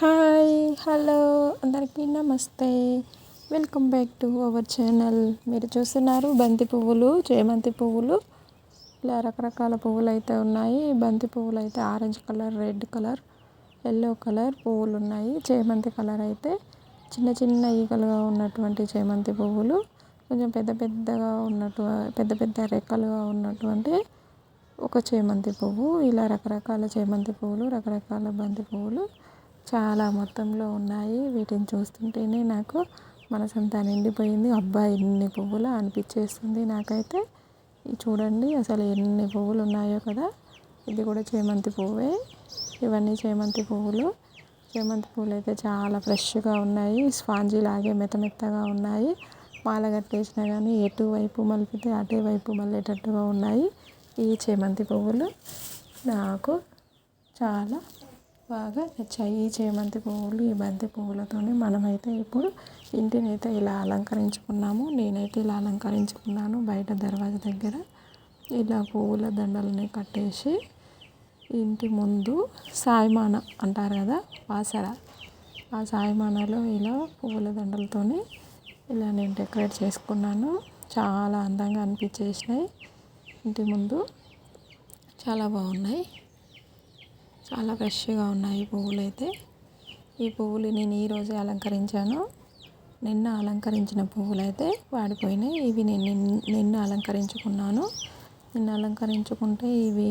Hi hello. అందరికీ నమస్తే. Welcome back to our channel. మీరు చూస్తున్నారు బంతి పువ్వులు చేమంతి పువ్వులు. ఇలా రకరకాల పువ్వులు అయితే ఉన్నాయి. బంతి పువ్వులు అయితే orange colour red colour yellow colour పువ్వులు ఉన్నాయి చేమంతి కలర్ అయితే చిన్న చిన్న ఈగలుగా ఉన్నటువంటి చేమంతి పువ్వులు కొంచెం పెద్ద పెద్దగా ఉన్నట్టు పెద్ద పెద్ద రెక్కలుగా ఉన్నటువంటి ఒక చేమంతి పువ్వు. ఇలా రకరకాల చేమంతి పువ్వులు రకరకాల బంతి పువ్వులు చాలా మొత్తంలో ఉన్నాయి. వీటిని చూస్తుంటేనే నాకు మనసంతా నిండిపోయింది. అబ్బా ఎన్ని పువ్వులు అనిపించేస్తుంది నాకైతే. చూడండి అసలు ఎన్ని పువ్వులు ఉన్నాయో కదా. ఇది కూడా చేమంతి పువ్వే. ఇవన్నీ చేమంతి పువ్వులు. చేమంతి పువ్వులు అయితే చాలా ఫ్రెష్గా ఉన్నాయి. స్పాంజీ లాగే మెత్త మెత్తగా ఉన్నాయి. మాల కట్టేసినా కానీ ఎటువైపు మలిపితే అటువైపు మళ్ళేటట్టుగా ఉన్నాయి. ఈ చేమంతి పువ్వులు నాకు చాలా బాగా నచ్చాయి ఈ చేమంతి పువ్వులు ఈ బంతి పువ్వులతోనే మనమైతే ఇప్పుడు ఇంటిని అయితే ఇలా అలంకరించుకున్నాము. నేనైతే ఇలా అలంకరించుకున్నాను బయట దర్వాజా దగ్గర. ఇలా పువ్వుల దండలని కట్టేసి ఇంటి ముందు సాయిమాన అంటారు కదా వాసర. ఆ సాయిమానలో ఇలా పువ్వుల దండలతోని ఇలా నేను డెకరేట్ చేసుకున్నాను. చాలా అందంగా అనిపించేసినాయి. ఇంటి ముందు చాలా బాగున్నాయి. చాలా ఫ్రెష్గా ఉన్నాయి పువ్వులు అయితే ఈ పువ్వులు నేను ఈరోజే అలంకరించాను. నిన్న అలంకరించిన పువ్వులు అయితే వాడిపోయినాయి. ఇవి నేను నిన్న అలంకరించుకున్నాను. నిన్న అలంకరించుకుంటే ఇవి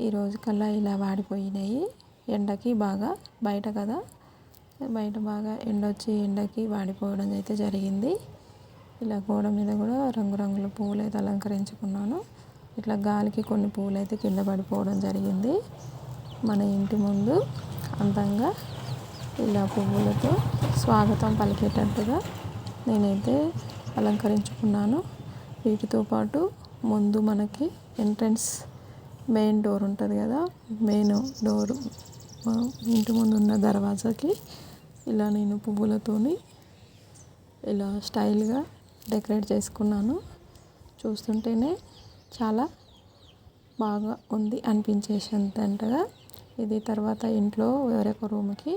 ఈరోజు కల్లా ఇలా వాడిపోయినాయి. ఎండకి బాగా బయట కదా. బయట బాగా ఎండ వచ్చి ఎండకి వాడిపోవడం అయితే జరిగింది. ఇలా గోడ మీద కూడా రంగురంగుల పువ్వులు అయితే అలంకరించుకున్నాను. ఇట్లా గాలికి కొన్ని పువ్వులు అయితే కింద పడిపోవడం జరిగింది. మన ఇంటి ముందు అందంగా ఇలా పువ్వులతో స్వాగతం పలికేటట్టుగా నేనైతే అలంకరించుకున్నాను. వీటితో పాటు ముందు మనకి ఎంట్రన్స్ మెయిన్ డోర్ ఉంటుంది కదా మెయిన్ డోర్ ఇంటి ముందు ఉన్న దర్వాజాకి ఇలా నేను పువ్వులతోని ఇలా స్టైల్గా డెకరేట్ చేసుకున్నాను. చూస్తుంటేనే చాలా బాగా ఉంది అనిపించేసేంతగా. ఇది తర్వాత ఇంట్లో వేరొక రూమ్కి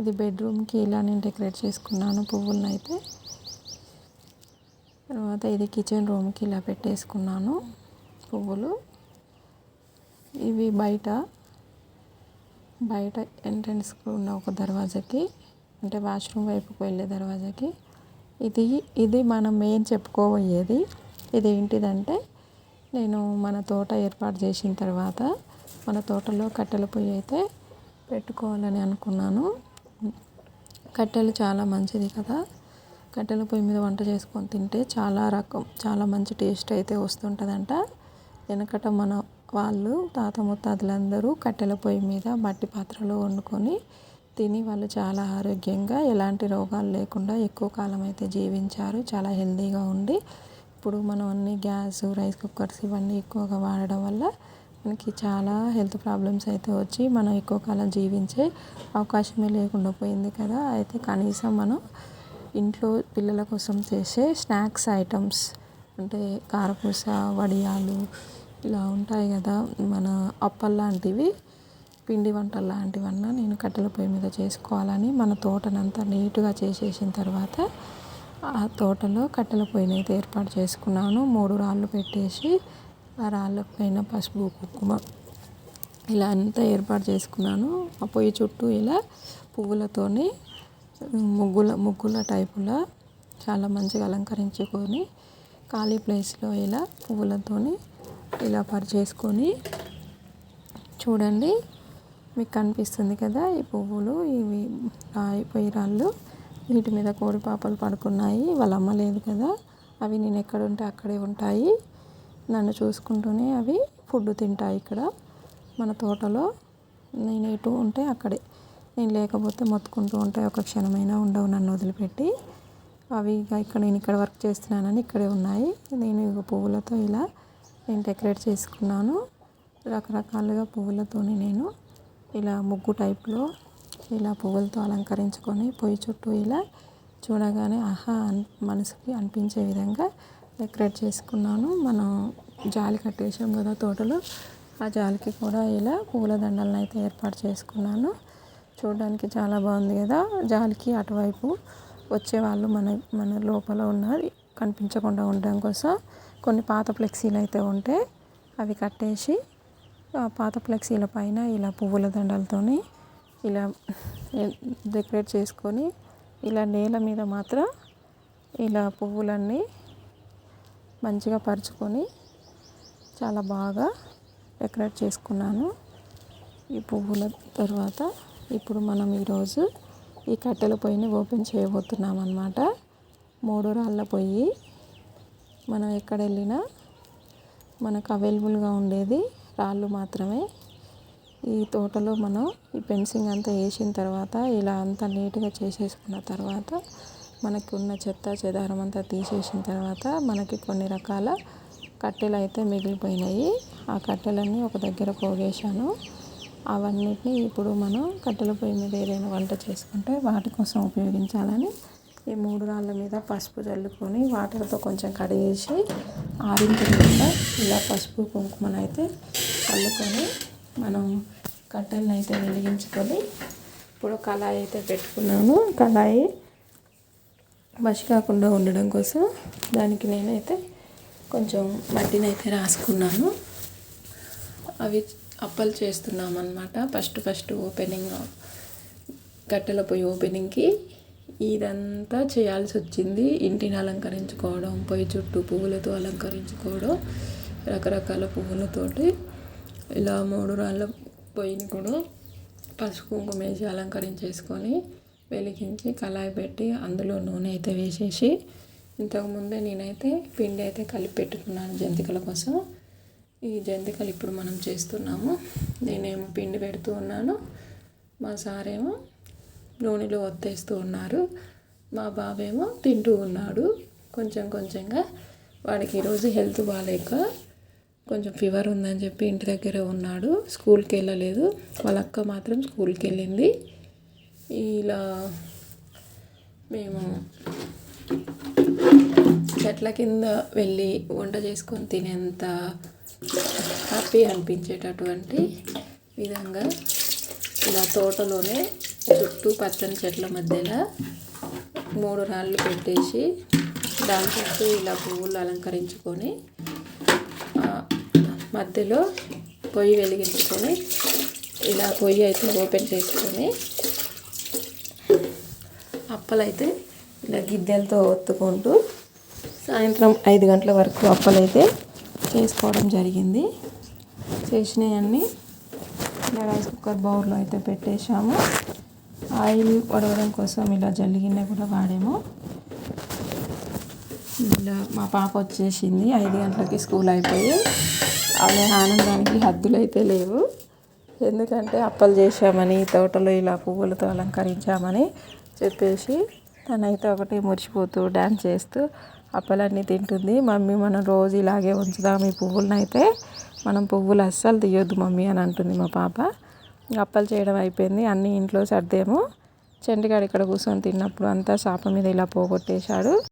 ఇది బెడ్రూమ్కి ఇలా నేను డెకరేట్ చేసుకున్నాను పువ్వులను అయితే. తర్వాత ఇది కిచెన్ రూమ్కి ఇలా పెట్టేసుకున్నాను పువ్వులు. ఇవి బయట బయట ఎంట్రన్స్కి ఉన్న ఒక దర్వాజాకి అంటే వాష్రూమ్ వైపుకి వెళ్ళే దర్వాజాకి. ఇది ఇది మనం మెయిన్ చెప్పుకోబోయేది. ఇది ఏంటిదంటే నేను మన తోట ఏర్పాటు చేసిన తర్వాత మన తోటలో కట్టెల పొయ్యి అయితే పెట్టుకోవాలని అనుకున్నాను. కట్టెలు చాలా మంచిది కదా. కట్టెల పొయ్యి మీద వంట చేసుకొని తింటే చాలా రకం చాలా మంచి టేస్ట్ అయితే వస్తుంటుందంట. వెనకట మన వాళ్ళు తాత ముత్తాతలందరూ కట్టెల పొయ్యి మీద మట్టి పాత్రలో వండుకొని తిని వాళ్ళు చాలా ఆరోగ్యంగా ఎలాంటి రోగాలు లేకుండా ఎక్కువ కాలం అయితే జీవించారు. చాలా హెల్తీగా ఉండి ఇప్పుడు మనం అన్ని గ్యాస్ రైస్ కుక్కర్స్ ఇవన్నీ ఎక్కువగా వాడడం వల్ల మనకి చాలా హెల్త్ ప్రాబ్లమ్స్ అయితే వచ్చి మనం ఎక్కువ కాలం జీవించే అవకాశమే లేకుండా పోయింది కదా. అయితే కనీసం మనం ఇంట్లో పిల్లల కోసం చేసే స్నాక్స్ ఐటమ్స్ అంటే కారపూస వడియాలు ఇలా ఉంటాయి కదా. మన అప్పల్ లాంటివి పిండి వంటలు లాంటివన్నా నేను కట్టెల పొయ్యి మీద చేసుకోవాలని మన తోటనంతా నీట్గా చేసేసిన తర్వాత ఆ తోటలో కట్టెల పొయ్యిని అయితే ఏర్పాటు చేసుకున్నాను. మూడు రాళ్ళు పెట్టేసి ఆ రాళ్ళ పైన పసుపు కుంకుమ ఇలా అంతా ఏర్పాటు చేసుకున్నాను. ఆ పొయ్యి చుట్టూ ఇలా పువ్వులతోని ముగ్గుల ముగ్గుల టైపులా చాలా మంచిగా అలంకరించుకొని ఖాళీ ప్లేస్లో ఇలా పువ్వులతోని ఇలా పరిచేసుకొని చూడండి మీకు కనిపిస్తుంది కదా ఈ పువ్వులు ఇవి రాయి పొయ్యి రాళ్ళు వీటి మీద కోడి పాపలు పడుకున్నాయి. వాళ్ళ అమ్మ లేదు కదా అవి నేను ఎక్కడుంటే అక్కడే ఉంటాయి. నన్ను చూసుకుంటూనే అవి ఫుడ్ తింటాయి ఇక్కడ. మన తోటలో నేను ఎటు ఉంటే అక్కడే. నేను లేకపోతే మొత్తుకుంటూ ఉంటాయి ఒక క్షణమైనా ఉండవు నన్ను వదిలిపెట్టి. అవి ఇక్కడ నేను ఇక్కడ వర్క్ చేస్తున్నానని ఇక్కడే ఉన్నాయి. నేను ఇక పువ్వులతో ఇలా నేను డెకరేట్ చేసుకున్నాను. రకరకాలుగా పువ్వులతోని నేను ఇలా ముగ్గు టైప్లో ఇలా పువ్వులతో అలంకరించుకొని పొయ్యి చుట్టూ ఇలా చూడగానే ఆహా మనసుకి అనిపించే విధంగా డెకరేట్ చేసుకున్నాను. మనం జాలి కట్టేసాం కదా తోటలో. ఆ జాలికి కూడా ఇలా పూలదండలను అయితే ఏర్పాటు చేసుకున్నాను. చూడడానికి చాలా బాగుంది కదా. జాలికి అటువైపు వచ్చేవాళ్ళు మన మన లోపల ఉన్నది కనిపించకుండా ఉండడం కోసం కొన్ని పాత ఫ్లెక్సీలు అయితే ఉంటే అవి కట్టేసి ఆ పాత ఫ్లెక్సీల పైన ఇలా పువ్వుల దండలతోని ఇలా డెకరేట్ చేసుకొని ఇలా నేల మీద మాత్రం ఇలా పువ్వులన్నీ మంచిగా పరుచుకొని చాలా బాగా డెకరేట్ చేసుకున్నాను. ఈ పువ్వుల తర్వాత ఇప్పుడు మనం ఈరోజు ఈ కట్టెల పొయ్యిని ఓపెన్ చేయబోతున్నాం అన్నమాట మూడు రాళ్ళ పొయ్యి. మనం ఎక్కడ వెళ్ళినా మనకు అవైలబుల్గా ఉండేది రాళ్ళు మాత్రమే. ఈ తోటలో మనం ఈ ఫెన్సింగ్ అంతా వేసిన తర్వాత ఇలా అంతా నీట్గా చేసేసుకున్న తర్వాత మనకు ఉన్న చెత్త చెదారం అంతా తీసేసిన తర్వాత మనకి కొన్ని రకాల కట్టెలు అయితే మిగిలిపోయినాయి. ఆ కట్టెలన్నీ ఒక దగ్గర పోగేశాను. అవన్నిటిని ఇప్పుడు మనం కట్టెల పొయ్యి మీద ఏదైనా వంట చేసుకుంటే వాటి కోసం ఉపయోగించాలని ఈ మూడు రాళ్ళ మీద పసుపు చల్లుకొని వాటర్తో కొంచెం కడిగేసి ఆరిన తర్వాత ఇలా పసుపు కుంకుమనైతే అయితే చల్లుకొని మనం కట్టెలను అయితే వెలిగించుకొని ఇప్పుడు కళాయి అయితే పెట్టుకున్నాను. కళాయి మసి కాకుండా ఉండడం కోసం దానికి నేనైతే కొంచెం మట్టిని అయితే రాసుకున్నాను. అవి అప్పలు చేస్తున్నాం అనమాట ఫస్ట్ ఫస్ట్ ఓపెనింగ్ కట్టెల పొయ్యి ఓపెనింగ్కి ఇదంతా చేయాల్సి వచ్చింది ఇంటిని అలంకరించుకోవడం పొయ్యి చుట్టూ పువ్వులతో అలంకరించుకోవడం రకరకాల పువ్వులతోటి ఇలా మూడు రాళ్ళ పొయ్యిని కూడా పసుపు కుంకుమ వేసి అలంకరించేసుకొని వెలిగించి కళాయి పెట్టి అందులో నూనె అయితే వేసేసి ఇంతకుముందే నేనైతే పిండి అయితే కలిపి పెట్టుకున్నాను జంతికల కోసం. ఈ జంతికలు ఇప్పుడు మనం చేస్తున్నాము. నేనేమో పిండి పెడుతూ ఉన్నాను. మా సారేమో నూనెలో ఒత్తేస్తూ ఉన్నారు. మా బాబేమో తింటూ ఉన్నాడు. కొంచెం కొంచెంగా వాడికి ఈరోజు హెల్త్ బాగాలేక కొంచెం ఫీవర్ ఉందని చెప్పి ఇంటి దగ్గర ఉన్నాడు. స్కూల్కి వెళ్ళలేదు. వాళ్ళ అక్క మాత్రం స్కూల్కి వెళ్ళింది. ఇలా మేము చెట్ల కింద వెళ్ళి వంట చేసుకొని తినేంత హ్యాపీ అనిపించేటటువంటి విధంగా ఇలా తోటలోనే చుట్టూ పచ్చని చెట్ల మధ్యలో మూడు రాళ్ళు పెట్టేసి దాని చుట్టూ ఇలా పువ్వులు అలంకరించుకొని మధ్యలో పొయ్యి వెలిగించుకొని ఇలా పొయ్యి అయితే ఓపెన్ చేసుకొని అప్పలైతే ఇలా గిద్దెలతో ఒత్తుకుంటూ సాయంత్రం ఐదు గంటల వరకు అప్పలైతే చేసుకోవడం జరిగింది. చేసినవన్నీ ఇలా రైస్ కుక్కర్ బౌల్లో అయితే పెట్టేశాము. ఆయిల్ వడవడం కోసం ఇలా జల్లిగిన్నె కూడా వాడాము. ఇలా మా పాప వచ్చేసింది. ఐదు గంటలకి స్కూల్ అయిపోయి అనే ఆనందానికి హద్దులు అయితే లేవు. ఎందుకంటే అప్పలు చేశామని తోటలో ఇలా పువ్వులతో అలంకరించామని చెప్పేసి తనైతే ఒకటి మురిచిపోతూ డ్యాన్స్ చేస్తూ అప్పలన్నీ తింటుంది. మమ్మీ మనం రోజు ఇలాగే ఉంచుదాం ఈ పువ్వులను అయితే మనం పువ్వులు అస్సలు తీయొద్దు మమ్మీ అని అంటుంది మా పాప. అప్పలు చేయడం అయిపోయింది. అన్నీ ఇంట్లో సర్దేము. చంటిగాడు ఇక్కడ కూర్చొని తిన్నప్పుడు అంతా చాప మీద ఇలా పోగొట్టేశాడు.